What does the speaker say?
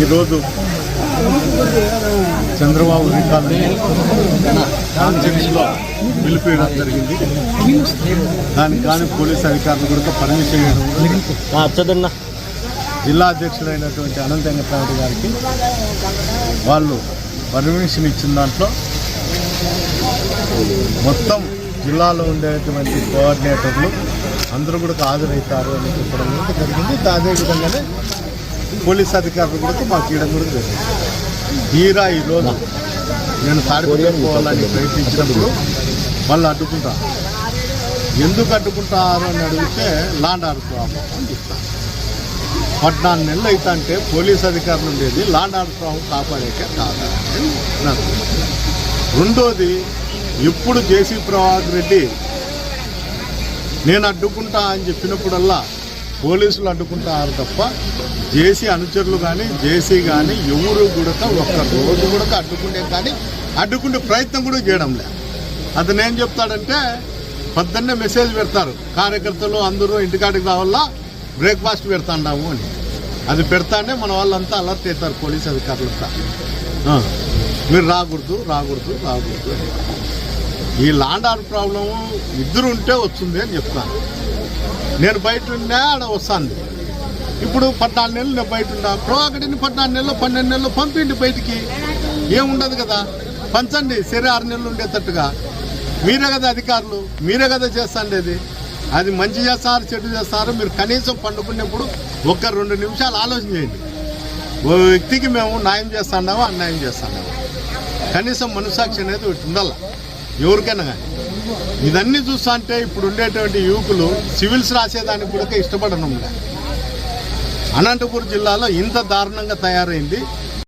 ఈరోజు చంద్రబాబు రికార్డు కాన్ఫరెన్స్లో పిలిపియడం జరిగింది. దానికి కానీ పోలీస్ అధికారులు కూడా కూడా అచ్చదన్న. జిల్లా అధ్యక్షుడైనటువంటి అనంత వెంకటరావు గారికి వాళ్ళు పర్మిషన్ ఇచ్చిన దాంట్లో మొత్తం జిల్లాలో ఉండేటువంటి కోఆర్డినేటర్లు అందరూ కూడా హాజరవుతారు అని చెప్పడం జరిగింది. అదేవిధంగానే పోలీస్ అధికారులు కూడా మాకు ఇవ్వడం కూడా జరిగింది తీరా ఈరోజు నేను తాడిపత్రి పోవాలని ప్రయత్నించినప్పుడు వాళ్ళు అడ్డుకుంటా. ఎందుకు అడ్డుకుంటారు అని అడిగితే లాండ్ ఆర్డర్ ప్రాబ్లం అని చెప్తాను పద్నాలుగు నెలలు అయితే అంటే పోలీస్ అధికారులు ఉండేది లాండ్ ఆర్డర్ ప్రాబ్లం కాపాడేకే నాకు రెండోది ఇప్పుడు జేసీ ప్రభాకర్ రెడ్డి నేను అడ్డుకుంటా అని చెప్పినప్పుడల్లా పోలీసులు అడ్డుకుంటారు తప్ప జేసీ అనుచరులు కానీ జేసీ కానీ ఎవరు కూడా ఒక్క రోజు కూడా అడ్డుకుంటే కానీ అడ్డుకునే ప్రయత్నం కూడా చేయడం లేదు. అతను ఏం చెప్తాడంటే పొద్దున్నే మెసేజ్ పెడతారు కార్యకర్తలు అందరూ ఇంటికాడికి రావాలా బ్రేక్ఫాస్ట్ పెడతాండాము అని. అది పెడతానే మన వాళ్ళంతా అలర్ట్ అవుతారు పోలీస్ అధికారులంతా. మీరు రాకూడదు రాకూడదు రాకూడదు ఈ లాండ్ ఆర్డర్ ప్రాబ్లం ఇద్దరు ఉంటే వస్తుంది అని చెప్తాను. నేను బయట ఉన్నా ఆడ వస్తాను ఇప్పుడు పద్నాలుగు నెలలు నేను బయట ఉన్నా ప్రోగడిని పద్నాలుగు నెలలు పన్నెండు నెలలు పంపిండి బయటికి. ఏముండదు కదా. పంచండి. సరే ఆరు నెలలు ఉండేటట్టుగా. మీరే కదా అధికారులు. మీరే కదా చేస్తాండేది. అది మంచి చేస్తారు చెడు చేస్తారు. మీరు కనీసం పండుకునేప్పుడు ఒక్క రెండు నిమిషాలు ఆలోచన చేయండి. ఓ వ్యక్తికి మేము న్యాయం చేస్తున్నామా అన్యాయం చేస్తున్నామా కనీసం మనసాక్షి అనేది ఒకటి ఉండాలి. ఎవరికైనా కానీ. ఇదన్నీ చూస్తా అంటే ఇప్పుడు ఉండేటువంటి యువకులు సివిల్స్ రాసేదానికి కూడా ఇష్టపడడం లేదు అనంతపురం జిల్లాలో ఇంత దారుణంగా తయారైంది.